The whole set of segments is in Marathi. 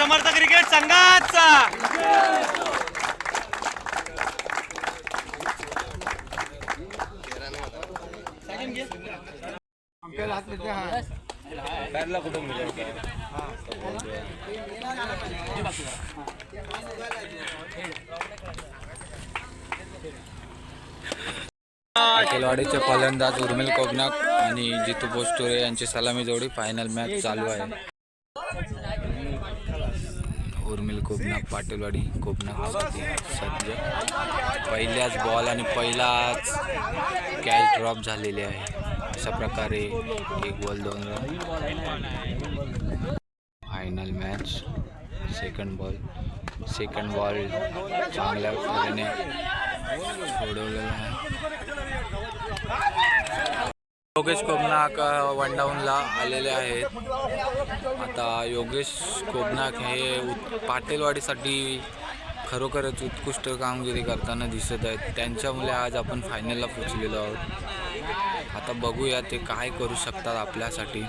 समर्थ क्रिकेट संघाचा. अकोलवाडीचे फलंदाज उर्मिल कोगनाक आणि जितू पोस्टोरे यांची सलामी जोडी फायनल मॅच चालू आहे. उर्मिल कोकनाक पाटीलवाडी कोकनाक सज्ज. पहिल्याच बॉल आणि पहिलाच कॅच ड्रॉप झालेली आहे. अशा प्रकारे एक बॉल दोन run final match second ball second ball चांगल्या सोडवलेला आहे. योगेश कोबनाक वनडाऊनला आलेले आहेत. आता योगेश कोबनाक हे पाटीलवाडीसाठी खरोखरच उत्कृष्ट कामगिरी करताना दिसत आहेत. त्यांच्यामुळे आज आपण फायनलला पोचलेलो आहोत. आता बघूया ते काय करू शकतात आपल्यासाठी.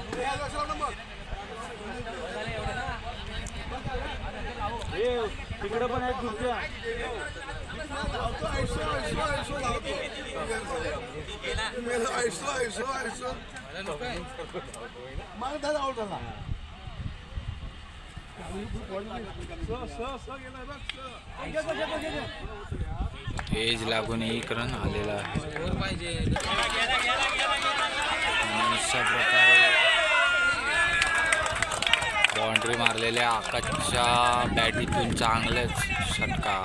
एज लागून एक आलेला आहे. अशा प्रकारे बाउंड्री मारलेल्या आकाशच्या बॅटीतून चांगलंच षटका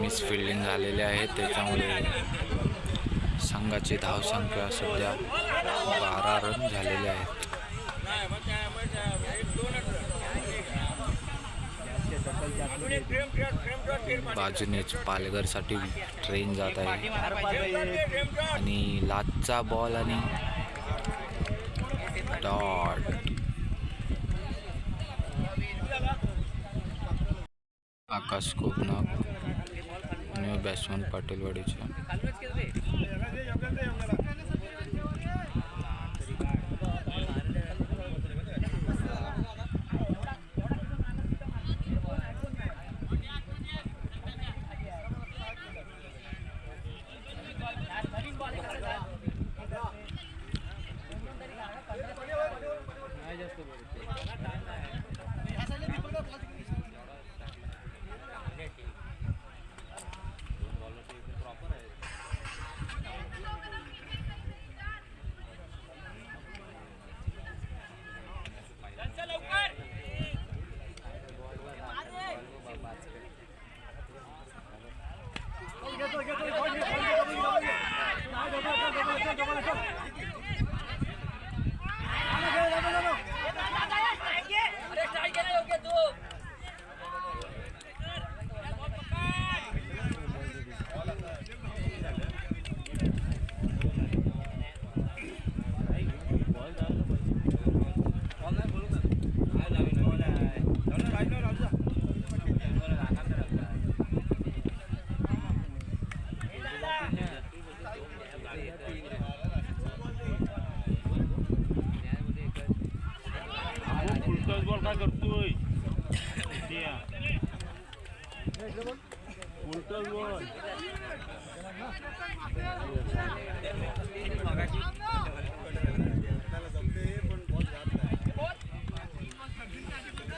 मिस फिल्डिंग झालेले आहे त्याच्यामुळे संघाची धावसंख्या सध्या बारा रन झालेले आहेत. बाजूनेच पालघरसाठी ट्रेन जात आहे. आणि लाचचा बॉल आणि ડોટ આકાશ કોપના ન્યુ બેસવંત પાટીલવાડી છે.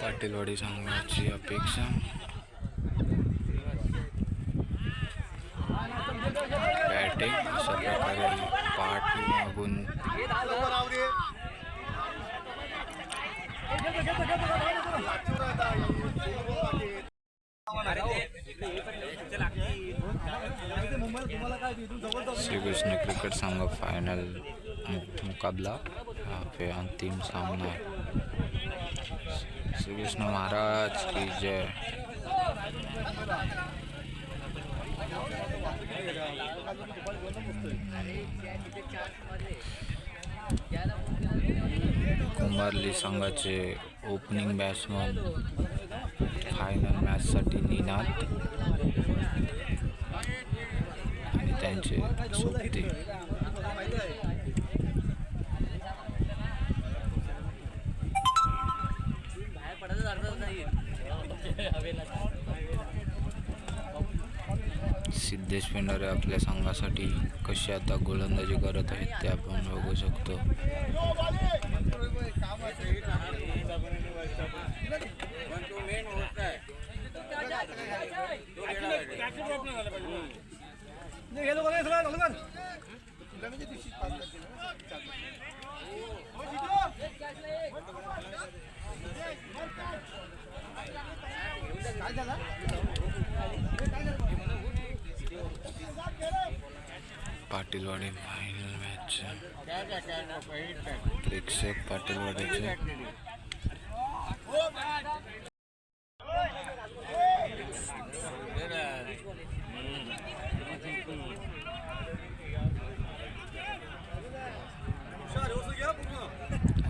पाटीलवाडी संघाची अपेक्षा. बॅटिंग अशा प्रकारे पाठ मागून. श्रीकृष्ण क्रिकेट संघ फायनल मुकाबला हा पे अंतिम सामना है श्री कृष्ण महाराज की जय. कुंभारली संघाचे ओपनिंग बॅट्समन फायनल मॅचसाठी निनाद. आणि सोबती सिद्धेश पेंढारे आपल्या संघासाठी कशी आता गोलंदाजी करत आहेत ते आपण बघू शकतो पाटीलवाडी फायनल मॅच प्रेक्षक पाटीलवाडीचे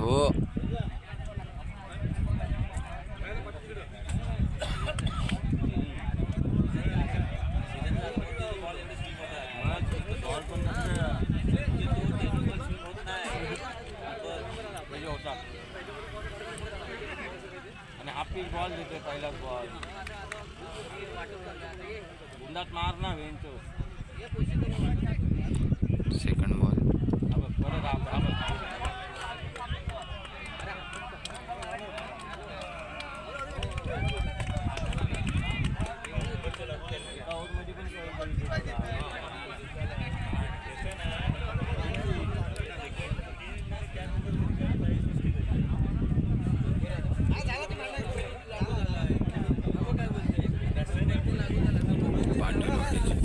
हो म्हणजे होता आणि हाफ पिच बॉल देतोय पहिलाच बॉल गुंडात मार ना वेंचो सेकंड बॉल परत हा- हा बघ. एका ओव्हरमध्ये पण कळलं पाटीलवाडीची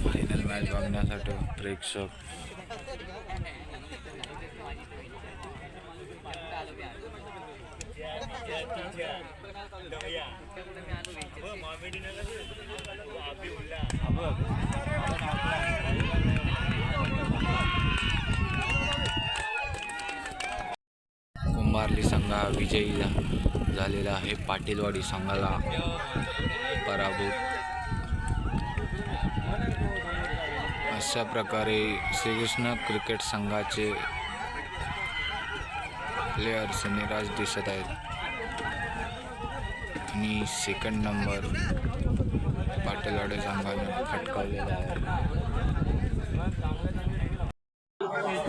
फायनल मॅच बघण्यासाठी प्रेक्षक. हा कुंभारली संघ विजयी झा- झालेला आहे. पाटीलवाडी संघाला पराभूत. अशा प्रकारे श्रीकृष्ण क्रिकेट संघाचे प्लेयर्स निराश दिसत आहेत. आणि सेकंड नंबर पाटील पाटीलवाडी संघाने पटकावलेला आहे.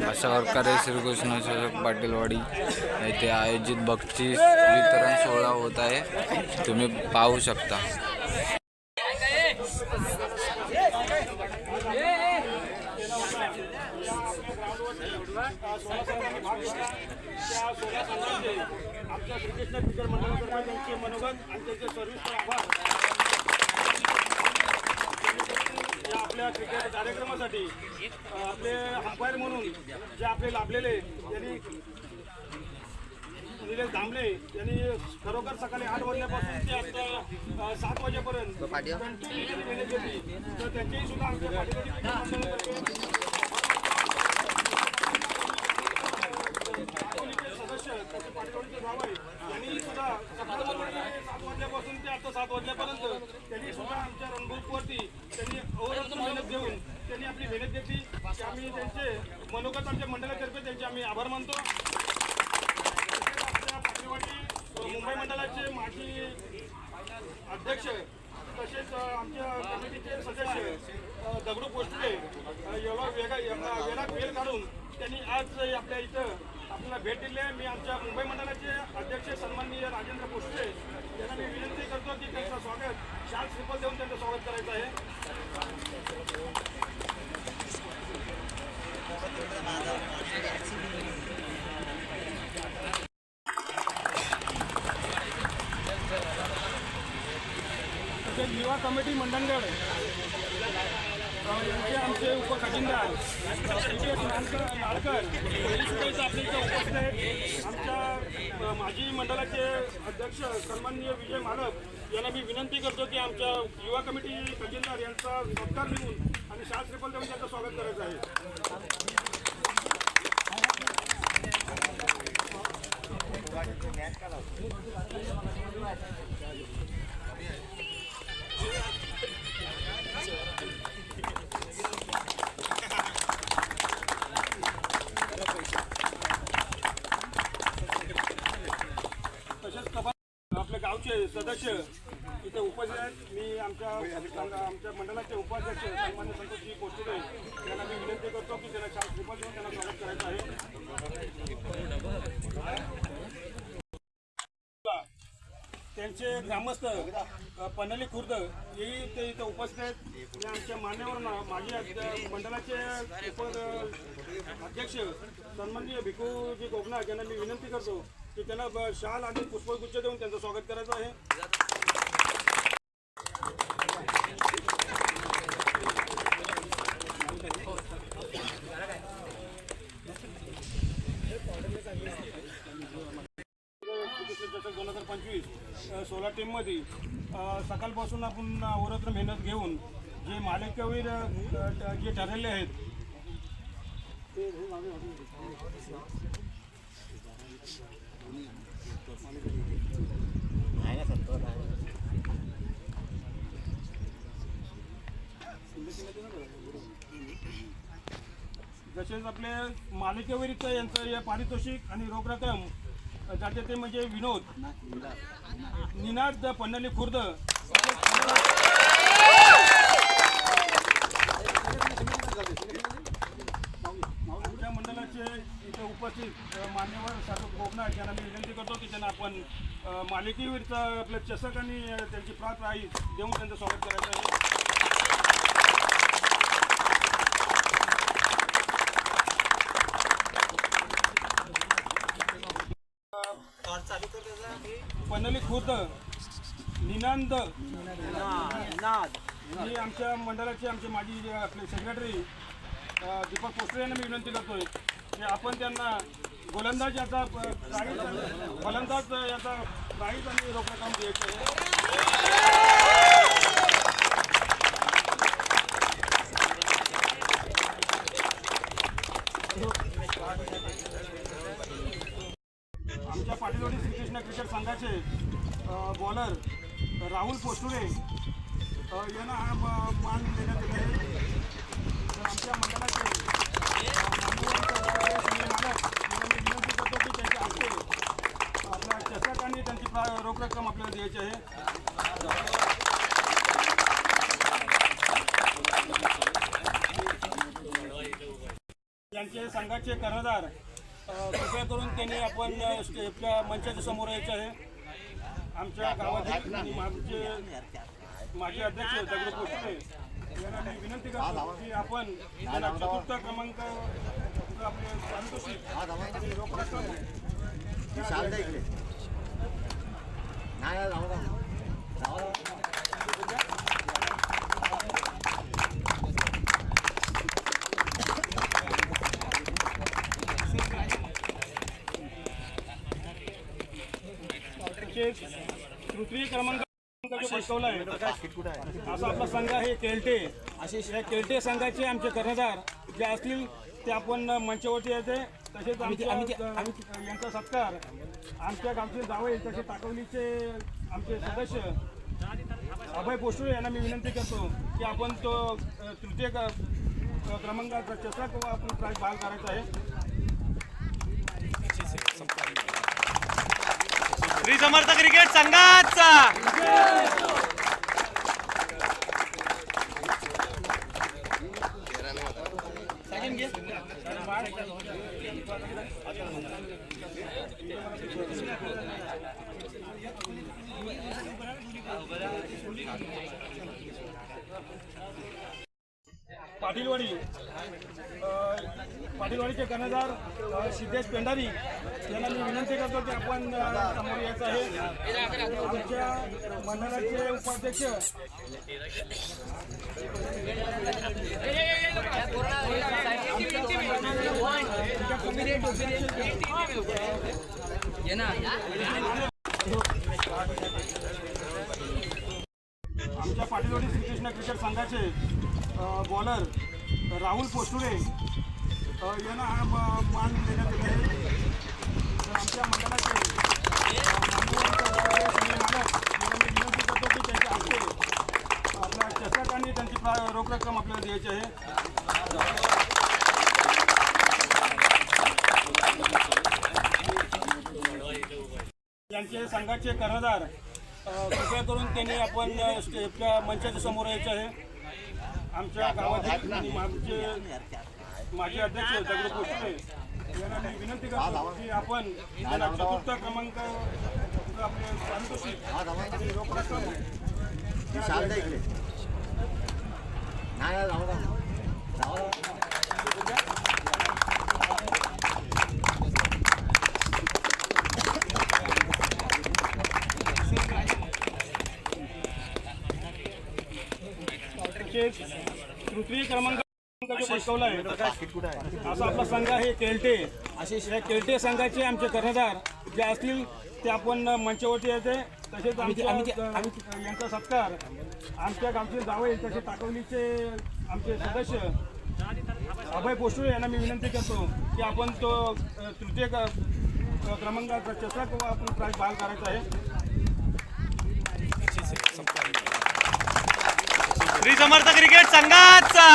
अशा प्रकारे श्रीकृष्ण शोषक पाटीलवाडी येथे आयोजित बक्षीस वितरण सोहळा होत आहे. तुम्ही पाहू शकता. आमच्या श्रीकृष्ण क्रिकेट मंडळातर्फे त्यांचे मनोगत आणि त्यांचे सर्विस आभार. या आपल्या क्रिकेट कार्यक्रमासाठी आपले अंपायर म्हणून जे आपले लाभलेले त्यांनी निलेश दामले यांनी खरोखर सकाळी आठ वाजल्यापासून ते आता सात वाजेपर्यंत कंटिन्यू तर त्यांचेही सुद्धा आमच्या पाठीवरती क्रिकेट मंडळातर्फे पाटवणीचे सदस्य त्याचे पाटवणीचे भाव आहे त्यांनी सुद्धा सकाळपासून सात वाजल्यापासून ते आता सात वाजल्यापर्यंत त्यांनी सुद्धा आमच्या रणभूतवरती त्यांनी अहोरात्र मेहनत घेऊन त्यांनी आपली मेहनत घेतली की आम्ही त्यांचे मनोगत आमच्या मंडळातर्फे त्यांचे आम्ही आभार मानतो मुंबई मंडळाचे माजी अध्यक्ष तसेच आमच्या कमिटीचे सदस्य दगडू पोस्टले अ, एवढा वेगा एवढा वेळात वेळ काढून त्यांनी आज आपल्या इथं आपल्याला भेट दिली आहे. मी आमच्या मुंबई मंडळाचे अध्यक्ष सन्माननीय राजेंद्र पोस्टले यांना मी विनंती करतो की त्यांचं स्वागत शाल श्रीफल देऊन त्यांचं स्वागत करायचं आहे. तसेच युवा कमिटी मंडणगड यांचे आमचे उपखजिनदार संकेत नाळकर सुद्धा आपल्या इथं उपस्थित आहेत. आमच्या माजी मंडळाचे अध्यक्ष सन्माननीय विजय मानक यांना मी विनंती करतो की आमच्या युवा कमिटी खजिनदार यांचा सत्कार लिहून आणि शाल देऊन त्यांचं स्वागत करायचं आहे. सदस्य इथे उपस्थित आहेत. मी आमच्या आमच्या मंडळाचे उपाध्यक्ष सन्मान्य संतोषजी पोस्टुरे त्यांना मी विनंती करतो की त्यांना शाळा कृपा देऊन त्यांना स्वागत करायचं आहे. त्यांचे ग्रामस्थ पनली खुर्द हेही ते इथं उपस्थित आहेत. आणि आमच्या मान्यवर मा- माजी मंडळाचे उप अध्यक्ष सन्माननीय भिकूजी गोगनाथ यांना मी विनंती करतो की त्यांना ब- शाल आणि पुष्पगुच्छ देऊन त्यांचं स्वागत करायचं आहे. दोन हजार पंचवीस सोळा टीममध्ये सकाळपासून आपण अहोरात्र मेहनत घेऊन जे मालिकावीर जे ठरलेले आहेत तसेच आपले मालिकेवरीचं यांचं हे पारितोषिक आणि रोख रक्कम जाते ते म्हणजे विनोद निनाद पन्नाली खुर्द. मंडळाचे इथे उपस्थित मान्यवर शाहरुख गोगनाथ यांना मी विनंती करतो की त्यांना आपण अ, मालिकेवरचा आपलं चषक आणि त्यांची प्रात राही देऊन त्यांचं स्वागत करायचं आहे. पनली खुर्द निनांद मी आमच्या मंडळाचे आमचे माजी आपले सेक्रेटरी दीपक पोस्टर यांना मी विनंती करतोय. की आपण त्यांना गोलंदाज याचा प्राईज आणि- फलंदाज याचा प्राईज आणि रोख रक्कम द्यायची आहे. आमच्या पाटीलोडी श्रीकृष्ण क्रिकेट संघाचे बॉलर राहुल पोस्टुरे यांना हा म- मान देण्यात येत आहे. तर आमच्या मंडळाचे त्यांची रोख रक्कम आपल्याला द्यायची आहे यांचे संघाचे कर्णधार कृपया करून त्यांनी आपण आपल्या मंचाच्या समोर यायचे आहे. आमच्या गावातील आमचे माजी अध्यक्ष दगडू पोस्टे यांना मी विनंती करतो की आपण चतुर्थ क्रमांक आपले पारितोषिक आणि रोख रक्कम त्यांना द्यायची आहे. तसेच तृतीय क्रमांक असा आपला संघ आहे केलटे असे या केलटे संघाचे आमचे कर्णधार जे असतील ते आपण मंचावरती येते. तसेच आमच्या यांचा सत्कार. आमच्या गावचे जावई तसे ताकवलीचे आमचे सदस्य अभय पोस्टुरे यांना मी विनंती करतो की आपण तो तृतीय क्रमांकाचा चषक आपण प्राईज बहाल करायचा आहे. श्री समर्थ क्रिकेट संघाचा. पाटीलवाडी. पाटीलवाडीचे कर्णधार सिद्धेश पेंढारी यांना मी विनंती करतो की आपण समोर यायचं आहे. आमच्या मंडळाचे उपाध्यक्ष. आमच्या पाटीलवाडी श्रीकृष्ण क्रिकेट संघाचे बॉलर राहुल पोस्टुरे यांना हा मान देण्यात येत आहे तर आमच्या मंडळाचे विनंती करतो की त्यांच्या हस्ते आपल्या चषक आणि त्यांची रोख रक्कम आपल्याला द्यायची आहे यांचे संघाचे कर्णधार कृपया करून त्यांनी आपण स्टे- आपल्या मंचाच्या समोर यायचं आहे. आमच्या गावातील आमचे माजी अध्यक्ष कोसळे यांना मी विनंती करतो की आपण चतुर्थ क्रमांक आपले आणि तृतीय क्रमांक जो पटकावला आहे. असा आपला संघ आहे केलटे असे या केलटे संघाचे आमचे कर्णधार जे असतील ते आपण मंचावरती येते. तसेच आमच्या यांचा सत्कार आमच्या गावचे जावई तसे टाकवलीचे आमचे सदस्य अभय पोस्टुळे यांना मी विनंती करतो की आपण तो तृतीय क्रमांकाचा चषक आपण प्राईज बहाल करायचा आहे. श्री समर्थ क्रिकेट संघाचा.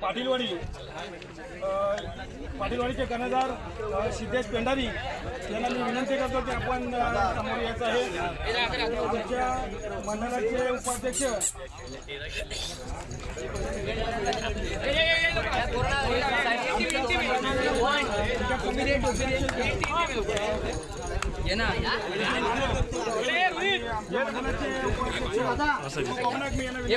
पाटीलवाडी पाटीलवाडीचे कर्णधार सिद्धेश पेंढारी यांना मी विनंती करतो की आपण समोर यायचं आहे. आमच्या मंडळाचे उपाध्यक्ष. या मंडळाचे उपाध्यक्ष पवनाक मी यांना विनंती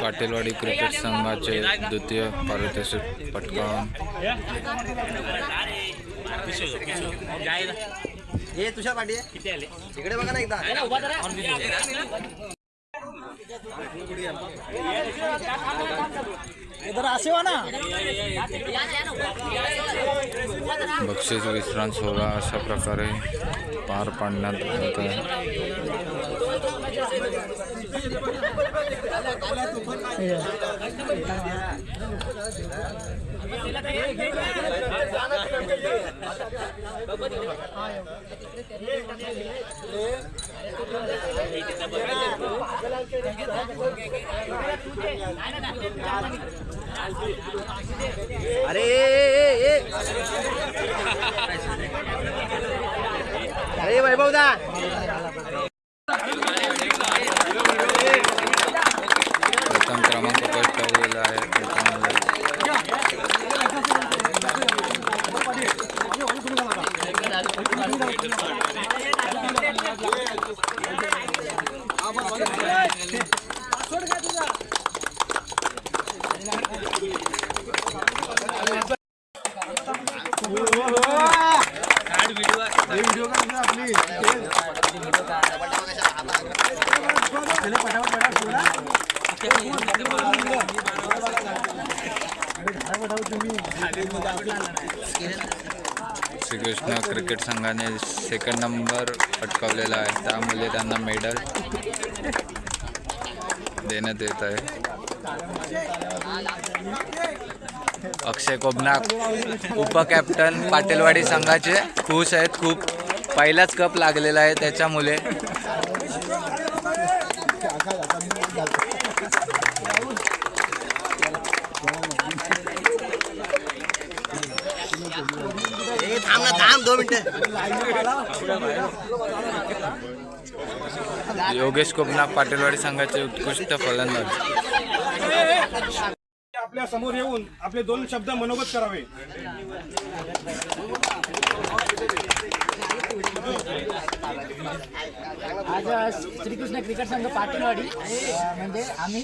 पाटीलवाडी क्रिकेट संघाचे द्वितीय पारितोषिक पटकावून. हे तुषार पाटील. किती आले इकडे बघा ना एकदा. बक्षीस विश्रांत सोहळा अशा प्रकारे पार पाडण्यात येत आहे अरे अरे वैभवदा. श्रीकृष्ण क्रिकेट संघाने सेकंड नंबर पटकावलेला आहे. त्यामुळे त्यांना मेडल देण्यात येत आहे. अक्षय कोबनाक उपकॅप्टन पाटीलवाडी संघाचे खुश आहेत. खूप पहिलाच कप लागलेला आहे त्याच्यामुळे. योगेश कोबनाक पाटीलवाडी संघाचे उत्कृष्ट फलंदाज. समोर येऊन आपले दोन शब्द मनोगत करावे. आज श्रीकृष्ण क्रिकेट संघ पाटीलवाडी म्हणजे आम्ही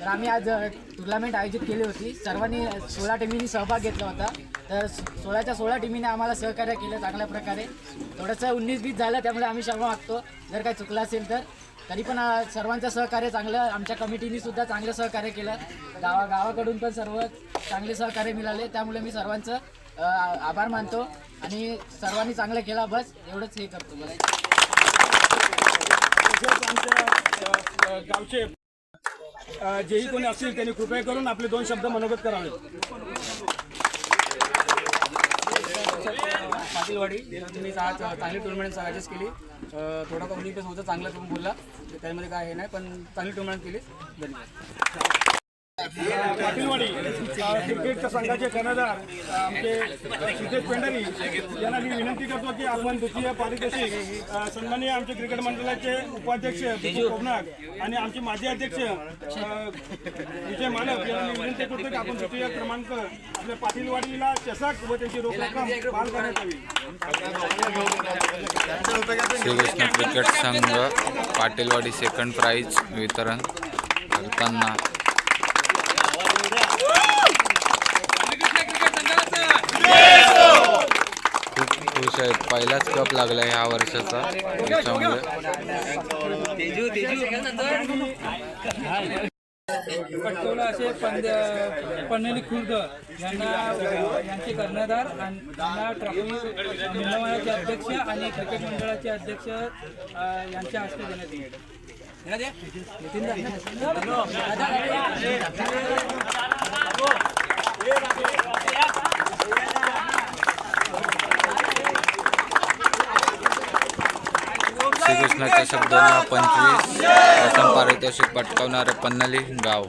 तर आम्ही आज टुर्नामेंट आयोजित केली होती. सर्वांनी सोळा टीमींनी सहभाग घेतला होता. तर सोळाच्या सोळा टीमीने आम्हाला सहकार्य केलं चांगल्या प्रकारे. थोडंसं उन्नीस बीस झालं त्यामुळे आम्ही क्षमा मागतो. जर काही चुकलं असेल तर. तरी पण सर्वांचं सहकार्य चांगलं आमच्या कमिटीने सुद्धा चांगलं सहकार्य केलं. गावा गावाकडून पण सर्व चांगले सहकार्य मिळाले. त्यामुळे मी सर्वांचं आभार मानतो आणि सर्वांनी चांगलं केला बस एवढंच हे करतो बस. आमच्या गावचे जेही कोणी असतील त्यांनी कृपया करून आपले दोन शब्द मनोगत करावे पाटीलवाडी. तुम्ही आज चांगली टुर्नामेंट ॲडजस्ट केली. थोडा कमी होतं चांगला तुम्ही बोलला. त्यामध्ये काय हे नाही पण चांगली टुर्नामेंट केली. धन्यवाद. पाटीलवाडी क्रिकेटच्या संघाचे कर्णधार आमचे सिद्धेश पेंढारी यांना मी विनंती करतो की आपण द्वितीय पारितोषिक सन्माननीय आमचे क्रिकेट मंडळाचे उपाध्यक्ष विजय आणि आमचे माजी अध्यक्ष विजय मालक यांना मी विनंती करतो की आपण द्वितीय क्रमांक आपल्या पाटीलवाडीला चषक व त्याची रोख रक्कम बहाल करण्यात यावी. श्रीकृष्ण क्रिकेट संघ पाटीलवाडी सेकंड प्राईज वितरण करताना खुश आहेत. पहिलाच कप लागला ह्या वर्षाचा. त्याच्यामुळे पटकवलं असे पंद पन्नेली खुर्द. यांना यांचे कर्णधार आणि त्यांना ट्रॉफी मंडळाचे अध्यक्ष आणि क्रिकेट मंडळाचे अध्यक्ष यांच्या हस्ते देण्यात येईल. शासनाच्या शब्दांना पंचवीस. प्रथम पारितोषिक पटकावणारे पन्नाली गाव.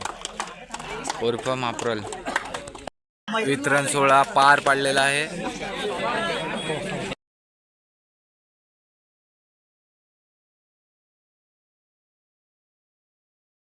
उर्फ माप्रल. वितरण सोहळा पार पाडलेला आहे.